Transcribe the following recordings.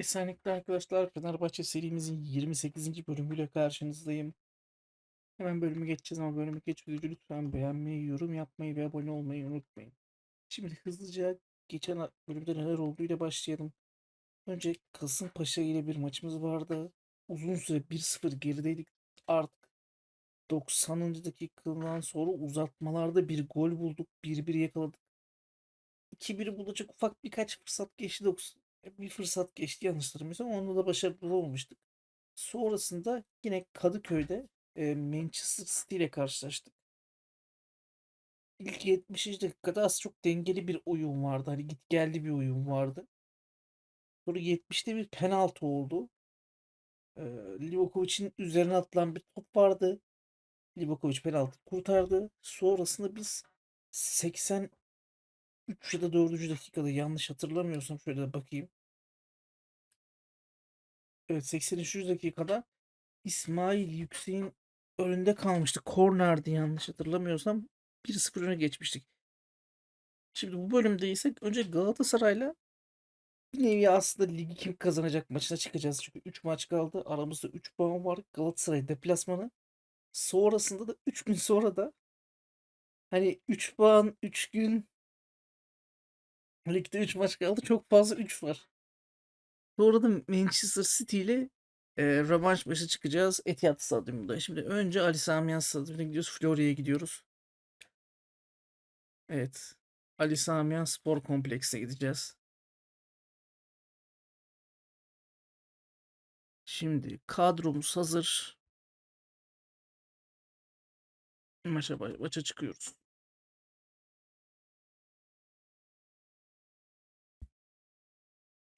Esenlikler arkadaşlar. Fenerbahçe serimizin 28. bölümüyle karşınızdayım. Hemen bölümü geçeceğiz ama bölümü geçmeden lütfen beğenmeyi, yorum yapmayı ve abone olmayı unutmayın. Şimdi hızlıca geçen bölümde neler olduğuyla başlayalım. Önce Kasımpaşa ile bir maçımız vardı. Uzun süre 1-0 gerideydik. Artık 90. dakikadan sonra uzatmalarda bir gol bulduk. 1-1 yakaladık. 2-1 bulacak ufak birkaç fırsat geçti. 90 bir fırsat geçti yanlış hatırlamıyorsam. Onda da başarılı olmamıştık. Sonrasında yine Kadıköy'de e, Manchester City ile karşılaştık. İlk 70. dakikada az çok dengeli bir oyun vardı. Hani git geldi bir oyun vardı. Sonra 70'te bir penaltı oldu. E, Livakovic'in üzerine atılan bir top vardı. Livakovic penaltı kurtardı. Sonrasında biz 80 3 ya da 4. dakikada yanlış hatırlamıyorsam şöyle bakayım. Evet 83. dakikada İsmail Yüksek'in önünde kalmıştı. Kornerdi yanlış hatırlamıyorsam. 1-0 öne geçmiştik. Şimdi bu bölümde ise önce Galatasaray'la bir nevi aslında ligi kim kazanacak maçına çıkacağız. Çünkü 3 maç kaldı. Aramızda 3 puan var. Galatasaray deplasmanı. Sonrasında da 3 gün sonra da hani 3 puan 3 gün ligde 3 maç kaldı. Çok fazla 3 var. Sonra da Manchester City ile e, rövanş maçı çıkacağız Etihad Stadyumunda. Şimdi önce Ali Sami Stadyumuna gidiyoruz. Florya'ya gidiyoruz. Evet. Ali Sami Spor Kompleks'e gideceğiz. Şimdi kadromuz hazır. Maça, maça çıkıyoruz.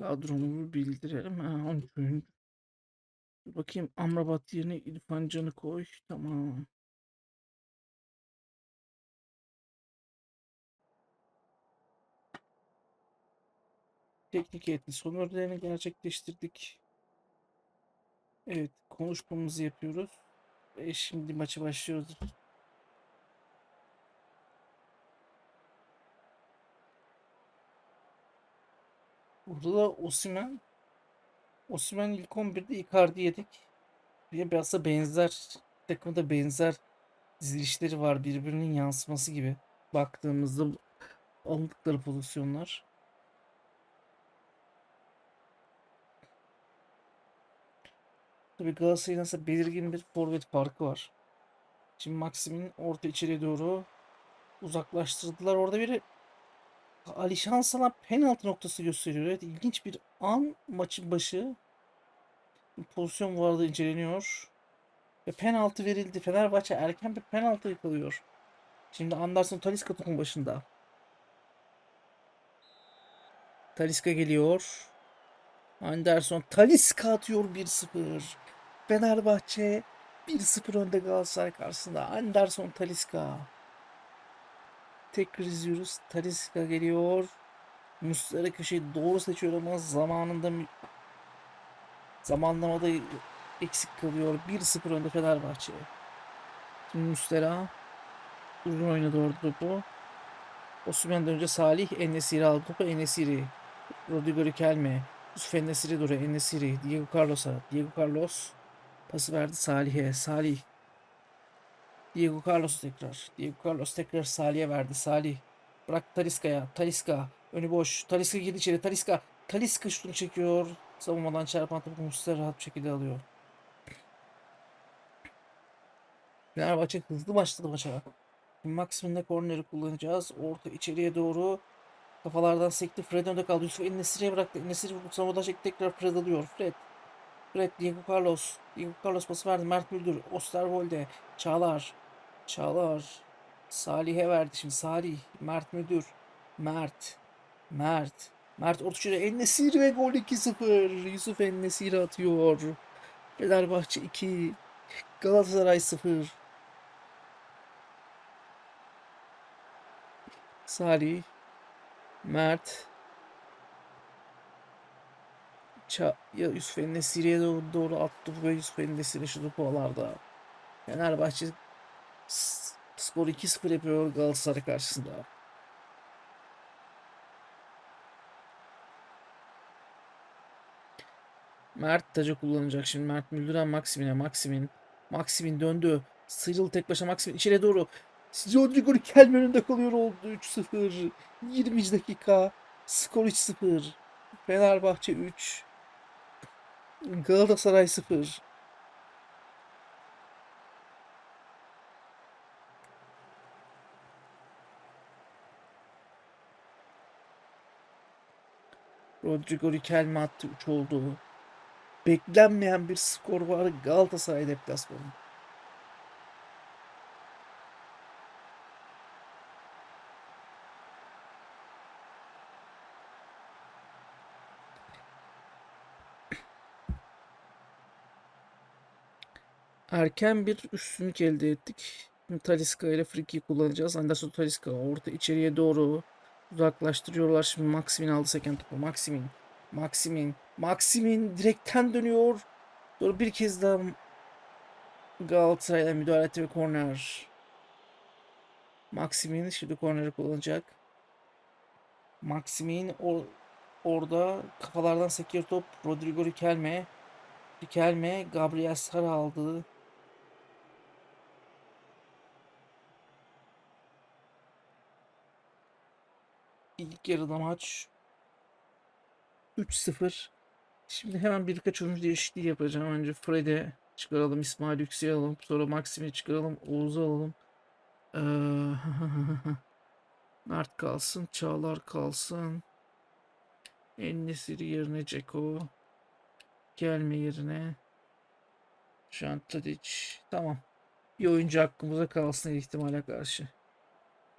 Kadromuzu bildirelim. Ha, 13 oyuncu. Dur Bakayım Amrabat yerine İrfan Can'ı koy. Tamam. Teknik heyeti son ödevlerini gerçekleştirdik. Evet konuşmamızı yapıyoruz. Ve şimdi maçı başlıyoruz. Burada da Osimhen Osimhen ilk 11'de Icardi yedik. Bir biraz da benzer takımda benzer dizilişleri var. Birbirinin yansıması gibi. Baktığımızda aldıkları pozisyonlar. Tabii Galatasaray'ın aslında belirgin bir forvet farkı var. Şimdi Maxim'in orta içeriye doğru uzaklaştırdılar. Orada bir Alişan sana penaltı noktası gösteriyor. Evet ilginç bir an maçın başı. Pozisyon vardı inceleniyor. Ve penaltı verildi. Fenerbahçe erken bir penaltı yakalıyor. Şimdi Anderson Talisca topun başında. Talisca geliyor. Anderson Talisca atıyor 1-0. Fenerbahçe 1-0 önde Galatasaray karşısında. Anderson Talisca. Tekrar izliyoruz. Talisca geliyor. Muslera köşeyi doğru seçiyor ama zamanında zamanlamada eksik kalıyor. 1-0 önde Fenerbahçe. Şimdi Muslera uzun oynadı orada topu. Osimhen'den önce Salih Enesiri aldı topu. Enesiri. Rodrigo Riquelme. Yusuf Enesiri doğru. Enesiri. Diego Carlos'a. Diego Carlos pası verdi Salih'e. Salih. Diego Carlos tekrar. Diego Carlos tekrar Salih'e verdi. Salih. Bırak Talisca'ya. Talisca. Önü boş. Talisca girdi içeri. Talisca. Talisca şutunu çekiyor. Savunmadan çarpan topu Muslera rahat bir şekilde alıyor. Fenerbahçe hızlı başladı maça. Maksimumda korneri kullanacağız. Orta içeriye doğru. Kafalardan sekti. Fred önde kaldı. Yusuf Enesiri'ye bıraktı. Enesiri vurdu. Savunmadan çekti. Tekrar Fred alıyor. Fred. Fred. Diego Carlos. Diego Carlos pası verdi. Mert Müldür. Osterwolde. Çağlar. Çağlar. Salih'e verdi şimdi. Salih. Mert Müldür. Mert. Mert. Mert Ortuç'uyla Enesiri ve gol 2-0. Yusuf Enesiri atıyor. Fenerbahçe 2. Galatasaray 0. Salih. Mert. Ça ya Yusuf Enesiri'ye doğru, doğru attı ve Yusuf Enesiri şu topalarda. Fenerbahçe s- skor 2-0 yapıyor Galatasaray karşısında. Mert tacı kullanacak şimdi. Mert Müldüren Maximin'e. Maximin. Maximin döndü. Sıyrıldı tek başına Maximin içeri doğru. Rodrigo Riquelme önünde kalıyor oldu 3-0. 20. dakika. Skor 3-0. Fenerbahçe 3. Galatasaray 0. Rodrigo Riquelme attı 3 oldu. Beklenmeyen bir skor var Galatasaray deplasmanı. Erken bir üstünlük elde ettik. Şimdi Talisca ile Friki'yi kullanacağız. Anderson Talisca orta içeriye doğru uzaklaştırıyorlar. Şimdi Maximin aldı seken topu. Maximin. Maximin. Maximin direkten dönüyor. Sonra bir kez daha Galatasaray'la müdahale etti ve korner. Maximin şimdi korneri kullanacak. Maximin or orada kafalardan sekiyor top. Rodrigo Riquelme. Riquelme Gabriel Sara aldı. İlk yarıda maç 3-0. Şimdi hemen birkaç oyuncu değişikliği yapacağım. Önce Fred'i çıkaralım, İsmail Yüksek'i alalım. Sonra Maxim'i çıkaralım, Oğuz'u alalım. Ee, Mert kalsın, Çağlar kalsın. Ennesiri yerine Ceko. Gelme yerine. Şantadic. Tamam. Bir oyuncu hakkımıza kalsın ihtimale karşı.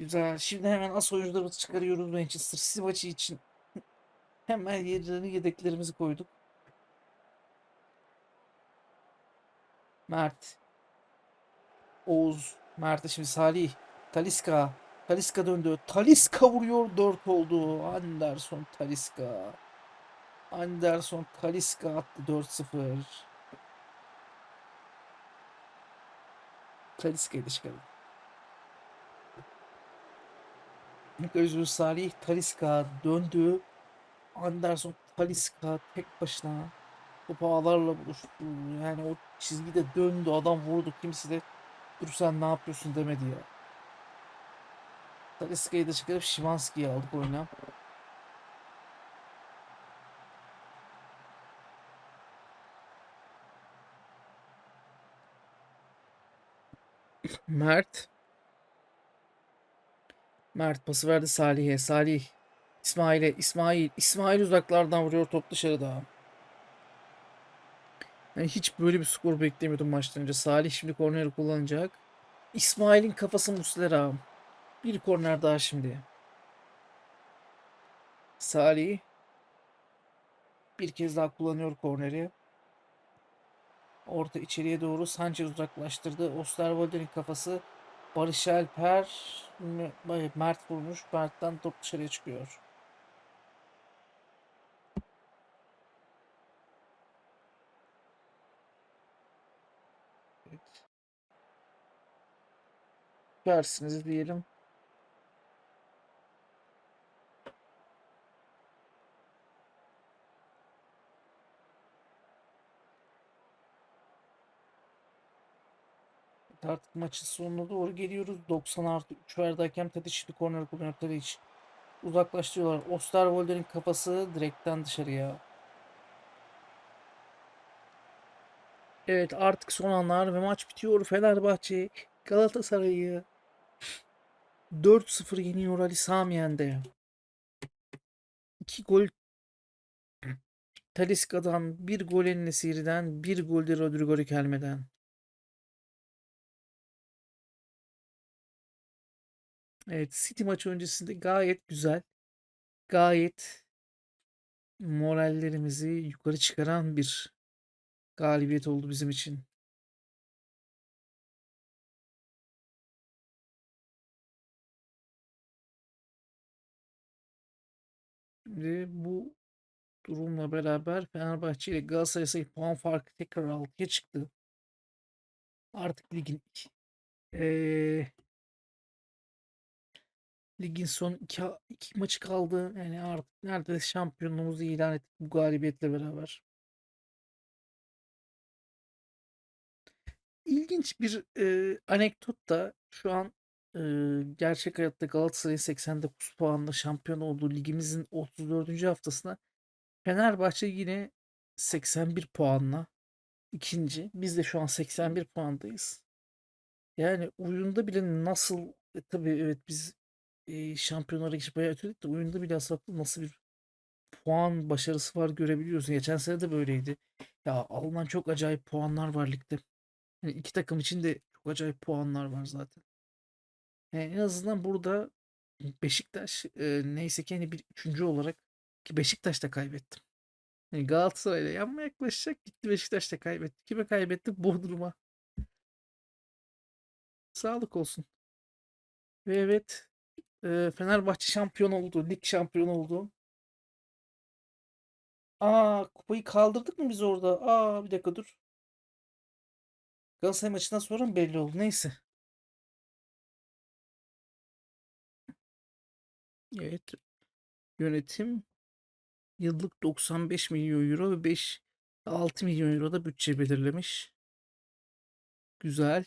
Güzel. Şimdi hemen as oyuncularımızı çıkarıyoruz Manchester City maçı için. Hemen yerlerine yedeklerimizi koyduk. Mert. Oğuz. Mert şimdi Salih. Taliska. Taliska döndü. Taliska vuruyor. 4 oldu. Anderson Taliska. Anderson Taliska attı 4-0. Taliska'yı da çıkaralım. Özgür Salih Taliska döndü. Anderson Taliska tek başına topu ağlarla buluştu. Yani o çizgide döndü adam vurdu. Kimse de dur sen ne yapıyorsun demedi ya. Taliska'yı da çıkarıp Şimanski'yi aldık oyuna. Mert. Mert pası verdi Salih'e. Salih. İsmail'e. İsmail. İsmail uzaklardan vuruyor top dışarıda. Yani hiç böyle bir skor beklemiyordum maçtan önce. Salih şimdi korneri kullanacak. İsmail'in kafası Muslera. Bir korner daha şimdi. Salih. Bir kez daha kullanıyor korneri. Orta içeriye doğru Sanchez uzaklaştırdı. Osterwolde'nin kafası Barış Alper Mert vurmuş. Mert'ten top dışarıya çıkıyor. Evet. Versiniz diyelim. Artık maçın sonuna doğru geliyoruz. 90 artı 3 verdi hakem. Şimdi korner kullanıyor Tadic. Uzaklaştırıyorlar. Osterwolde'nin kafası direkten dışarıya. Evet artık son anlar ve maç bitiyor. Fenerbahçe Galatasaray'ı 4-0 yeniyor Ali Samiyen'de. 2 gol Talisca'dan, 1 gol Enesiri'den, 1 gol de Rodrigo Riquelme'den. Evet City maçı öncesinde gayet güzel. Gayet morallerimizi yukarı çıkaran bir galibiyet oldu bizim için. Şimdi bu durumla beraber Fenerbahçe ile Galatasaray sayı puan farkı tekrar 6'ya çıktı. Artık ligin eee Ligin son iki, iki maçı kaldı. Yani artık neredeyse şampiyonluğumuzu ilan ettik bu galibiyetle beraber. İlginç bir e, anekdot da şu an e, gerçek hayatta Galatasaray'ın 89 puanla şampiyon olduğu ligimizin 34. haftasına Fenerbahçe yine 81 puanla ikinci. Biz de şu an 81 puandayız. Yani oyunda bile nasıl e, tabii evet biz eee, şampiyonlara geçip bayağı öteledik de oyunda bile aslında nasıl bir puan başarısı var görebiliyorsun. Geçen sene de böyleydi. Ya alınan çok acayip puanlar var ligde. Hani 2 takım için de çok acayip puanlar var zaten. Eee, en azından burada Beşiktaş, eee, neyse ki hani bir 3'üncü olarak ki Beşiktaş da kaybetti. Hani Galatasaray'la yanma yaklaşacak. Gitti Beşiktaş da kaybetti. Kime kaybetti? Bodrum'a. Sağlık olsun. Ve evet, Fenerbahçe şampiyon oldu. Lig şampiyonu oldu. A! Kupayı kaldırdık mı biz orada? A! Bir dakika dur. Galatasaray maçından sonra mı belli oldu? Neyse. Evet. Yönetim yıllık 95 milyon euro ve 5 6 milyon euro da bütçe belirlemiş. Güzel.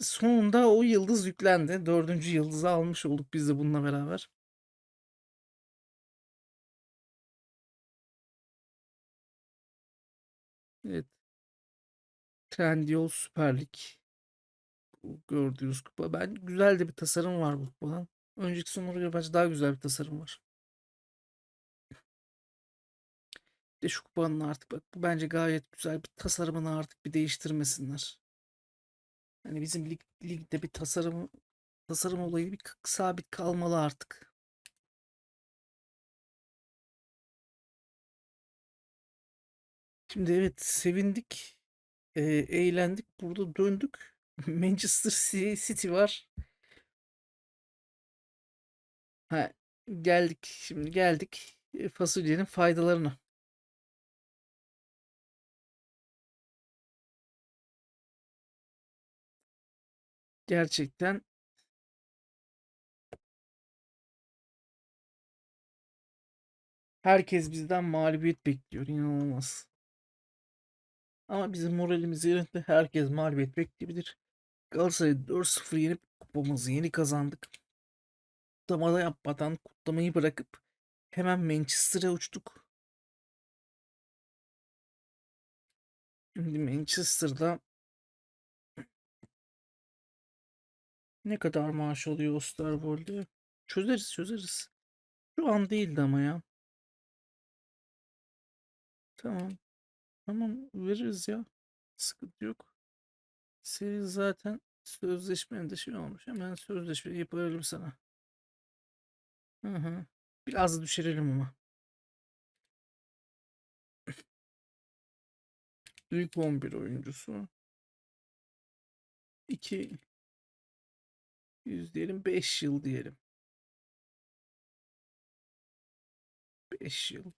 Sonunda o yıldız yüklendi. 4. yıldızı almış olduk biz de bununla beraber. Evet. Trendyol Süper Lig. Bu gördüğünüz kupa. Ben güzel de bir tasarım var bu kupanın. Önceki sonlara göre bence daha güzel bir tasarım var. Bir de şu kupanın artık bak bu bence gayet güzel bir tasarımını artık bir değiştirmesinler. Hani bizim lig, ligde bir tasarım tasarım olayı bir sabit kalmalı artık. Şimdi evet sevindik, eee, eğlendik. Burada döndük. Manchester Ci- City var. Ha, geldik şimdi geldik e, fasulyenin faydalarına. Gerçekten herkes bizden mağlubiyet bekliyor. İnanılmaz. Ama bizim moralimiz yerinde. Herkes mağlubiyet bekleyebilir. Galatasaray'ı 4-0 yenip kupamızı yeni kazandık. Kutlama yapmadan kutlamayı bırakıp hemen Manchester'a uçtuk. Şimdi Manchester'da ne kadar maaş alıyor Osterwold'e? Çözeriz çözeriz. Şu an değildi ama ya. Tamam. Tamam veririz ya. Sıkıntı yok. Senin zaten sözleşmenin de şey olmuş. Hemen sözleşme yapıverelim sana. Hı hı. Biraz düşürelim ama. İlk 11 oyuncusu. 2 100 diyelim 5 yıl diyelim. 5 yıl.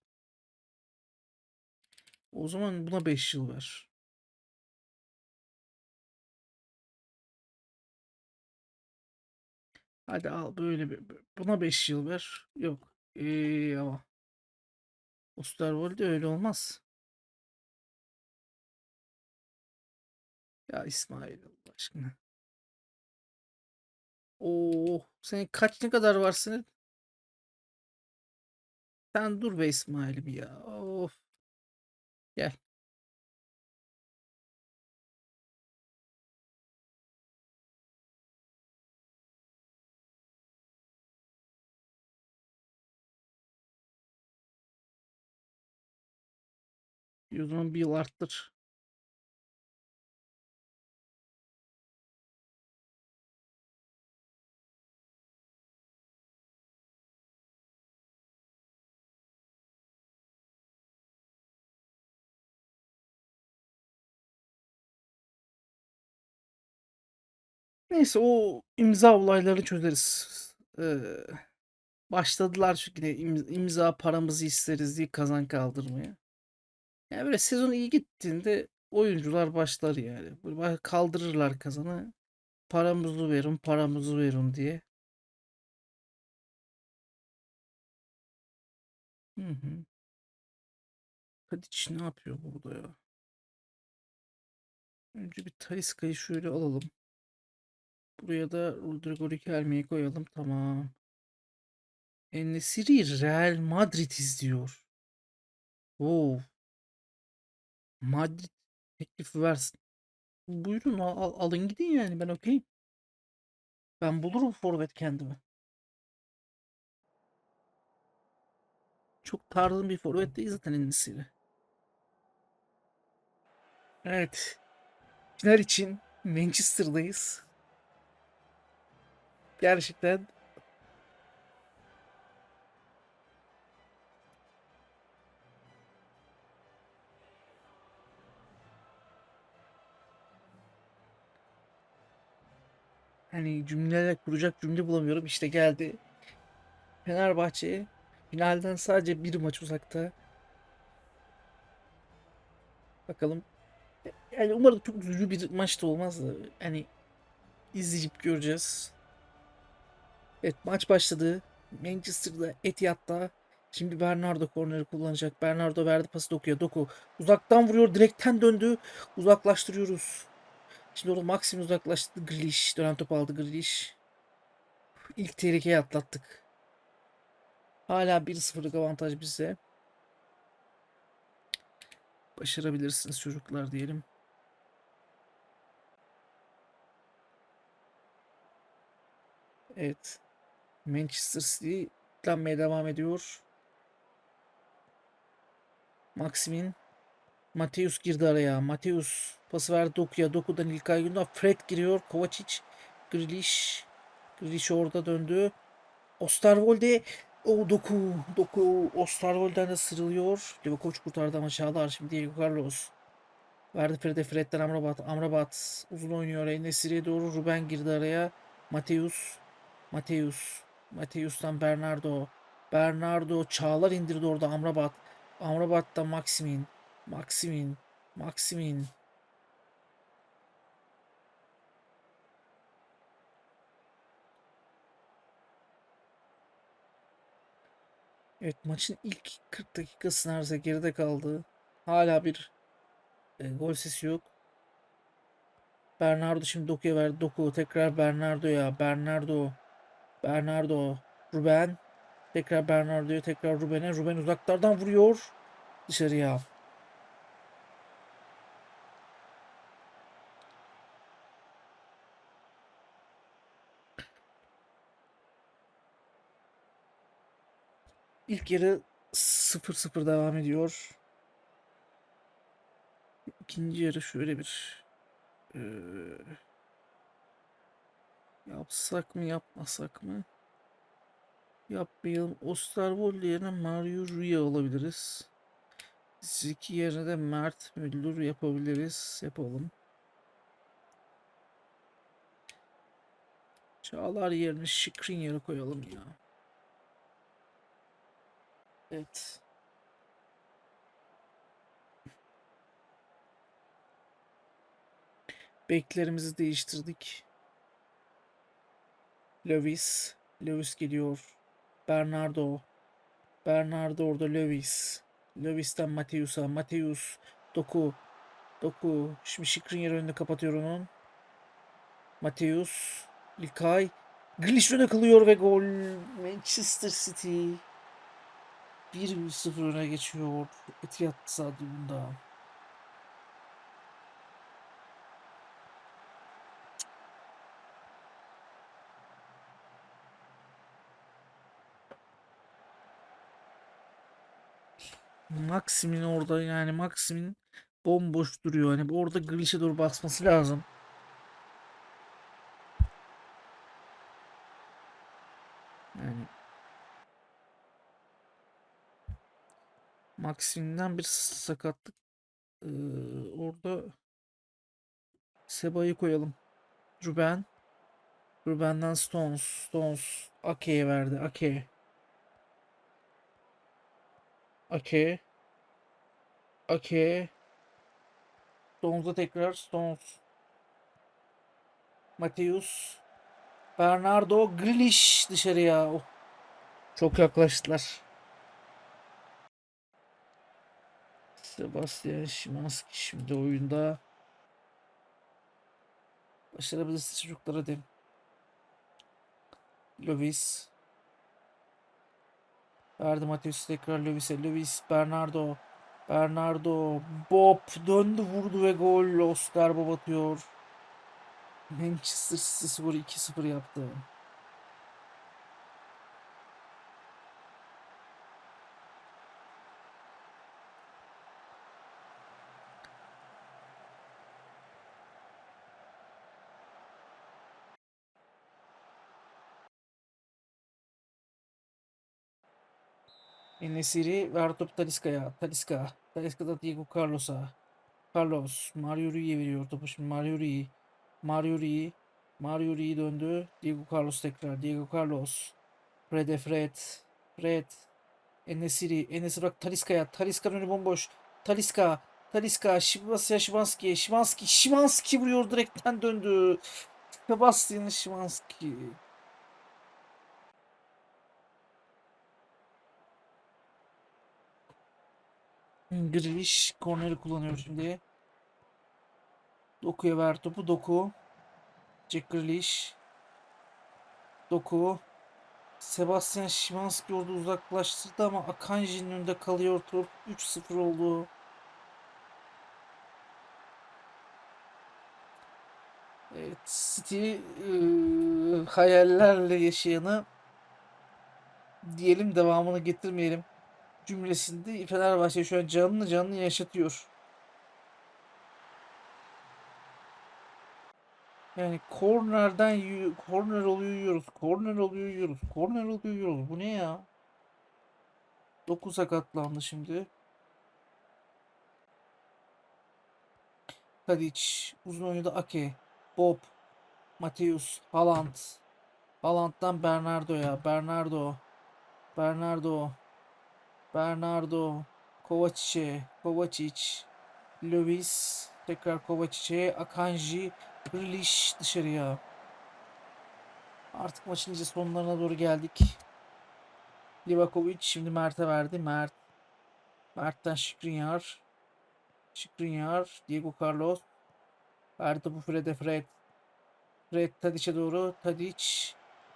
O zaman buna 5 yıl ver. Hadi al böyle bir buna 5 yıl ver. Yok. Ee, ama Osterwolde öyle olmaz. Ya İsmail Allah aşkına. Oo, senin kaç ne kadar var senin? Sen dur be İsmail'im ya. Of. Gel. Zaman bir yıl arttır. Neyse o imza olaylarını çözeriz. Ee, başladılar çünkü im- imza paramızı isteriz diye kazan kaldırmaya. Yani böyle sezon iyi gittiğinde oyuncular başlar yani. Böyle kaldırırlar kazanı. Paramızı verin, paramızı verin diye. Hı hı. Ne yapıyor burada ya? Önce bir Talisca'yı şöyle alalım. Buraya da Rodrigo Riquelme'yi koyalım. Tamam. Enesiri Real Madrid izliyor. Wow. Madrid teklifi versin. Buyurun al- al- alın gidin yani ben okeyim. Ben bulurum forvet kendime. Çok tarzım bir forvet değil zaten Enesiri. Evet. Final için Manchester'dayız. Gerçekten hani cümleler kuracak cümle bulamıyorum. İşte geldi. Fenerbahçe finalden sadece bir maç uzakta. Bakalım. Yani umarım çok üzücü bir maç da olmaz da. Hani izleyip göreceğiz. Evet maç başladı. Manchester'da Etihad'da. Şimdi Bernardo korneri kullanacak. Bernardo verdi pası Doku'ya. Doku uzaktan vuruyor. Direkten döndü. Uzaklaştırıyoruz. Şimdi orada Maxim uzaklaştı. Grealish. Dönen top aldı Grealish. İlk tehlikeyi atlattık. Hala 1-0'lık avantaj bize. Başarabilirsiniz çocuklar diyelim. Evet. Manchester City yüklenmeye devam ediyor. Maximin Mateus girdi araya. Mateus pası verdi Doku'ya. Doku'dan İlkay Gündoğan. Fred giriyor. Kovacic. Grealish. Grealish orada döndü. Osterwolde. O Doku. Doku Osterwolde'den de sırılıyor. Livakovic kurtardı ama Çağlar. Şimdi Diego Carlos. Verdi Fred'e. Fred'den Amrabat. Amrabat uzun oynuyor. Enesiri'ye doğru. Ruben girdi araya. Mateus. Mateus. Mateus'tan Bernardo. Bernardo Çağlar indirdi orada Amrabat. Amrabat'tan Maximin. Maximin. Maximin. Evet maçın ilk 40 dakikası neredeyse geride kaldı. Hala bir e, gol sesi yok. Bernardo şimdi Doku'ya verdi. Doku tekrar Bernardo'ya. Bernardo. Bernardo. Ruben. Tekrar Bernardo'ya tekrar Ruben'e. Ruben uzaklardan vuruyor. Dışarıya. İlk yarı 0-0 devam ediyor. İkinci yarı şöyle bir eee, yapsak mı yapmasak mı? Yapmayalım. Osterwold yerine Mario Rui alabiliriz. Zeki yerine de Mert Müldür yapabiliriz. Yapalım. Çağlar yerine Şikrin yere koyalım ya. Evet. Beklerimizi değiştirdik. Lewis. Lewis geliyor. Bernardo. Bernardo orada Lewis. Lewis'ten Mateus'a. Mateus. Doku. Doku. Şimdi Şikrin önünde kapatıyor onun. Mateus. İlkay. Grealish öne kalıyor ve gol. Manchester City 1-0 öne geçiyor. Etihad Stadyumunda. Maxim'in orada yani Maxim'in bomboş duruyor. Hani orada Grealish'e doğru basması lazım. Yani Maxim'den bir sakatlık ee, orada Seba'yı koyalım. Ruben. Ruben'den Stones. Stones. Ake'ye verdi. Ake. Ake. Ake. Stones'a tekrar Stones. Mateus. Bernardo. Grealish dışarıya. Oh. Çok yaklaştılar. Sebastian Szymanski şimdi oyunda. Başarabilirsiniz çocuklar hadi. Lovis. Verdi Mateus tekrar Lovis'e. Lovis, Bernardo. Bernardo. Bob döndü vurdu ve gol. Oscar Bob atıyor. Manchester City skoru 2-0 yaptı. Enesiri ver top Talisca'ya. Talisca. Talisca da Diego Carlos'a. Carlos. Mario Rui'ye veriyor topu şimdi. Mario Rui. Mario Rui. Mario Rui döndü. Diego Carlos tekrar. Diego Carlos. Fred'e Fred. Fred. Enesiri. Enesiri bak Talisca'ya. Talisca'nın önü bomboş. Talisca. Talisca. Şimanski'ye Şimanski. Şimanski. Şimanski vuruyor. Direkten döndü. Sebastian Şimanski. Grealish korneri kullanıyor şimdi. Doku'ya ver topu. Doku. Jack Grealish. Doku. Sebastian Szymanski orada uzaklaştırdı ama Akanji'nin önünde kalıyor top. 3-0 oldu. Evet, City eee, hayallerle yaşayanı diyelim devamını getirmeyelim cümlesinde Fenerbahçe şu an canlı canlı yaşatıyor. Yani kornerden korner oluyor yiyoruz. Korner oluyor yiyoruz. Korner oluyor yiyoruz. Bu ne ya? 9 sakatlandı şimdi. Tadic. Uzun oyunda Ake. Bob. Mateus. Haaland. Haaland'dan Bernardo'ya. Bernardo. Bernardo. Bernardo. Kovacic'e. Kovacic. Lovis. Tekrar Kovacic'e. Akanji. Grealish dışarıya. Artık maçın iyice sonlarına doğru geldik. Livakovic şimdi Mert'e verdi. Mert. Mert'ten Skriniar. Skriniar. Diego Carlos. Verdi topu Fred'e Fred. Fred Tadic'e doğru. Tadic.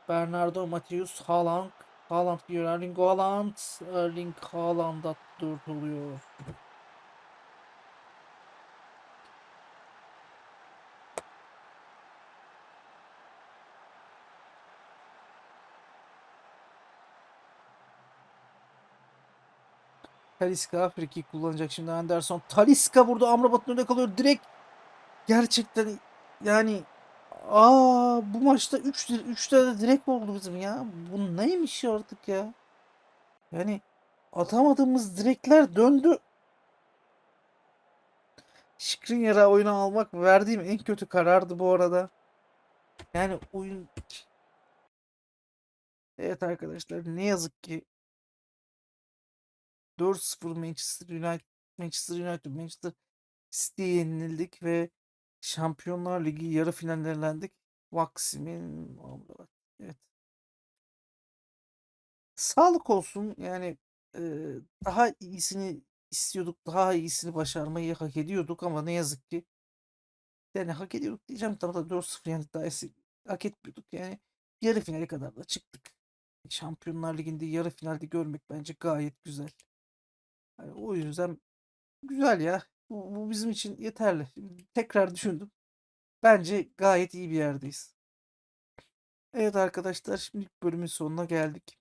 Bernardo Mateus. Haaland. Haaland gidiyor. Erling Haaland. Erling Haaland attı. 4 oluyor. Talisca friki kullanacak şimdi Anderson. Talisca burada Amrabat'ın önünde kalıyor. Direkt gerçekten yani aa bu maçta 3 3 tane direkt oldu bizim ya. Bu neymiş ya artık ya? Yani atamadığımız direkler döndü. Skriniar'a oyunu almak verdiğim en kötü karardı bu arada. Yani oyun Evet arkadaşlar ne yazık ki 4-0 Manchester United Manchester United Manchester City'ye yenildik ve Şampiyonlar Ligi yarı finallerine elendik. Vaksimin evet. Sağlık olsun yani e, daha iyisini istiyorduk, daha iyisini başarmayı hak ediyorduk ama ne yazık ki yani hak ediyorduk diyeceğim tam da 4-0 yani daha iyisi hak etmiyorduk yani yarı finale kadar da çıktık. Şampiyonlar Ligi'nde yarı finalde görmek bence gayet güzel. Yani o yüzden güzel ya. Bu, bu bizim için yeterli. Tekrar düşündüm. Bence gayet iyi bir yerdeyiz. Evet arkadaşlar şimdi bölümün sonuna geldik.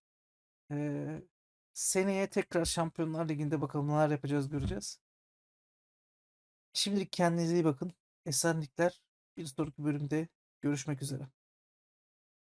Ee, seneye tekrar Şampiyonlar Ligi'nde bakalım neler yapacağız göreceğiz. Şimdilik kendinize iyi bakın. Esenlikler. Bir sonraki bölümde görüşmek üzere.